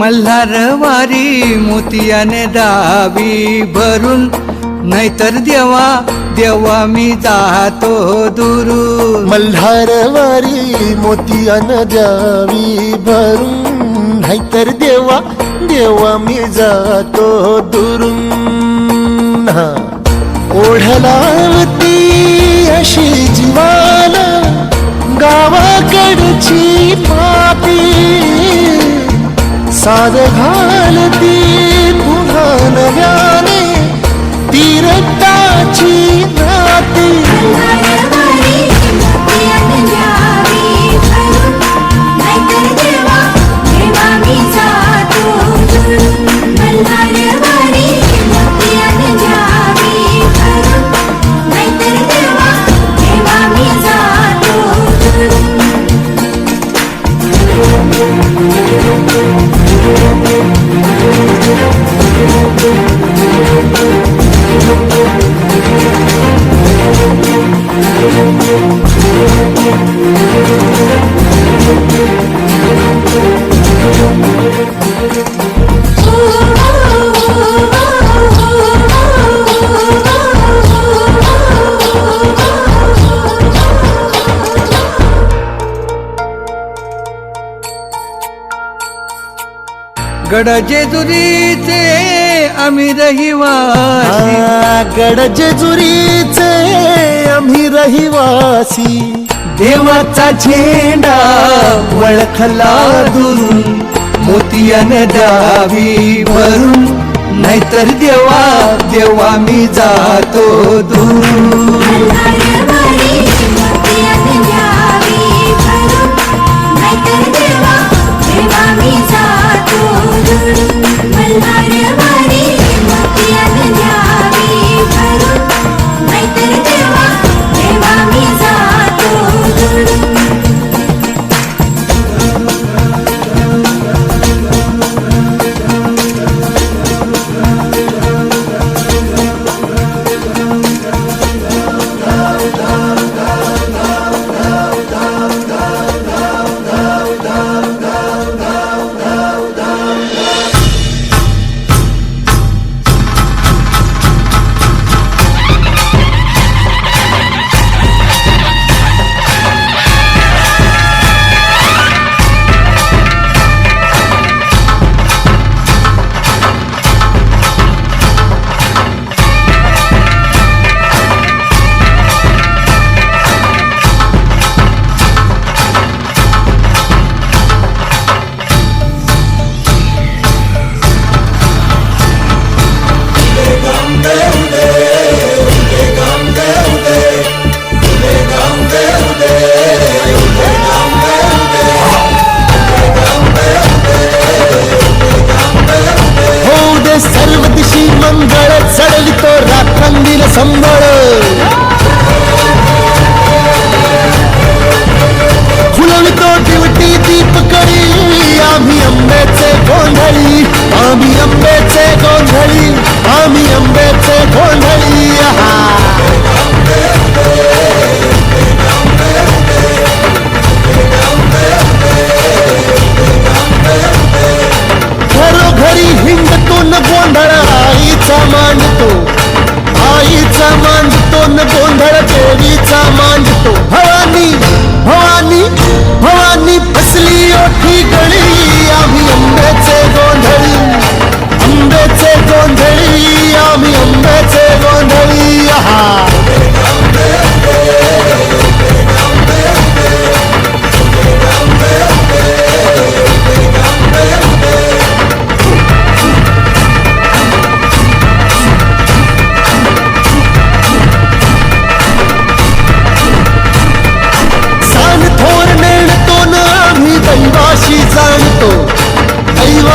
मल्हारवारी मोतियाने दावी भरून नाहीतर देवा देवा मी जातो दुरू मल्हारवारी मोतियान द्यावी भरून नाहीतर देवा देवा मी जातो दुरून. ओढलावती अशी जीवाला गावाकडची साज घालती. गडजेजुरीचे आम्ही रहिवासी. गडजेजुरीचे आम्ही रहिवासी. देवाचा झेंडा वळखला दुरून मोतियाने दावी भरून नाहीतर देवा देवा मी जातो दूर.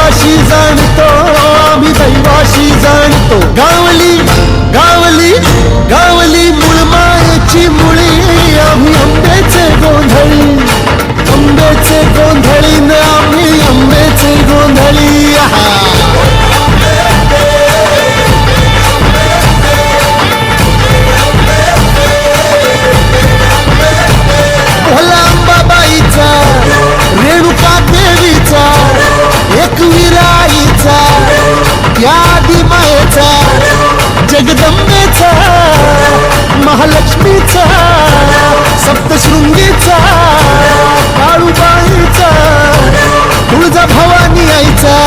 दैवाशी जाणतो आम्ही दैवाशी जाणतो गाव जगदंबेचा महालक्ष्मीचा सप्तशृंगीचा काळूबाईचा तुळजा भवानी आईचा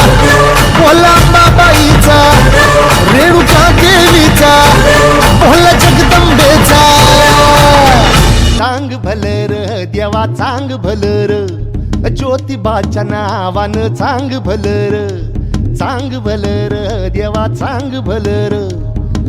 कोलांबाबाईचा रेणुका देवीचा भोला जगदंबेचा. चांग भलर देवा चांग भलर ज्योतिबाच्या नावान चांग भलर चांग भलर देवा चांग भलर.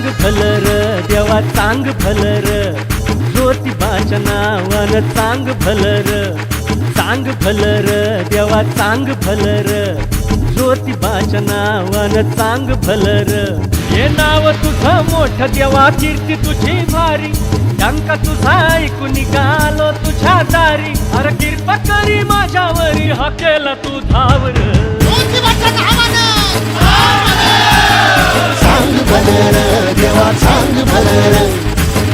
सांग फलर देवा चांग फलर. ज्योतिबाच्या नावानं चांग फलर. चांग फलर देवा चांग फलर. ज्योतिबाच्या नावानं चांग फलर. हे नाव तुझं मोठ देवा कीर्ती तुझी भारी. टंका तुझा ऐकून निघालो तुझ्या दारी. अरे कृपा करी माझ्यावरी हा केला तू धावर. चांग भलर देवा चांग भलर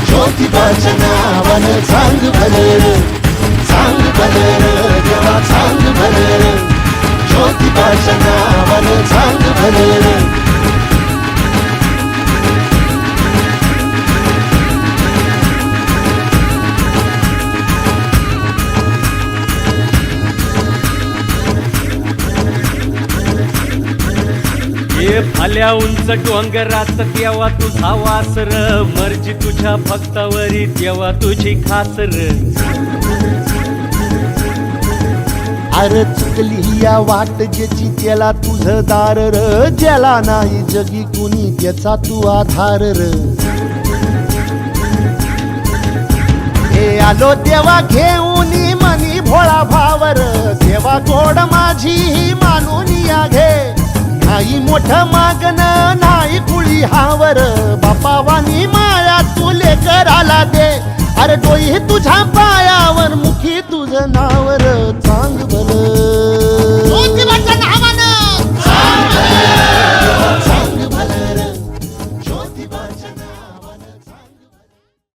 ज्योतिबाच्या नावानं चांग भलर चांग भलर देवा चांग भलर ज्योतिबाच्या नावानं चांग भलर हे आल्या उंच डोंगरात देवा तुझा वासर. मर्जी तुझ्या भक्तावरी देवा तुझी खासर. अरे चुकली या वाट ज्याची त्याला तुझं दार र. ज्याला नाही जगी कुणी त्याचा तू आधार र. हे आलो देवा घेऊन मनी भोळा भावर. देवा गोड माझी ही मानून या घे. नाही मोठ मागण नाही कुळी हावर. बापावानी माया तुले कराला दे. अरे डोई तुझ्या पाया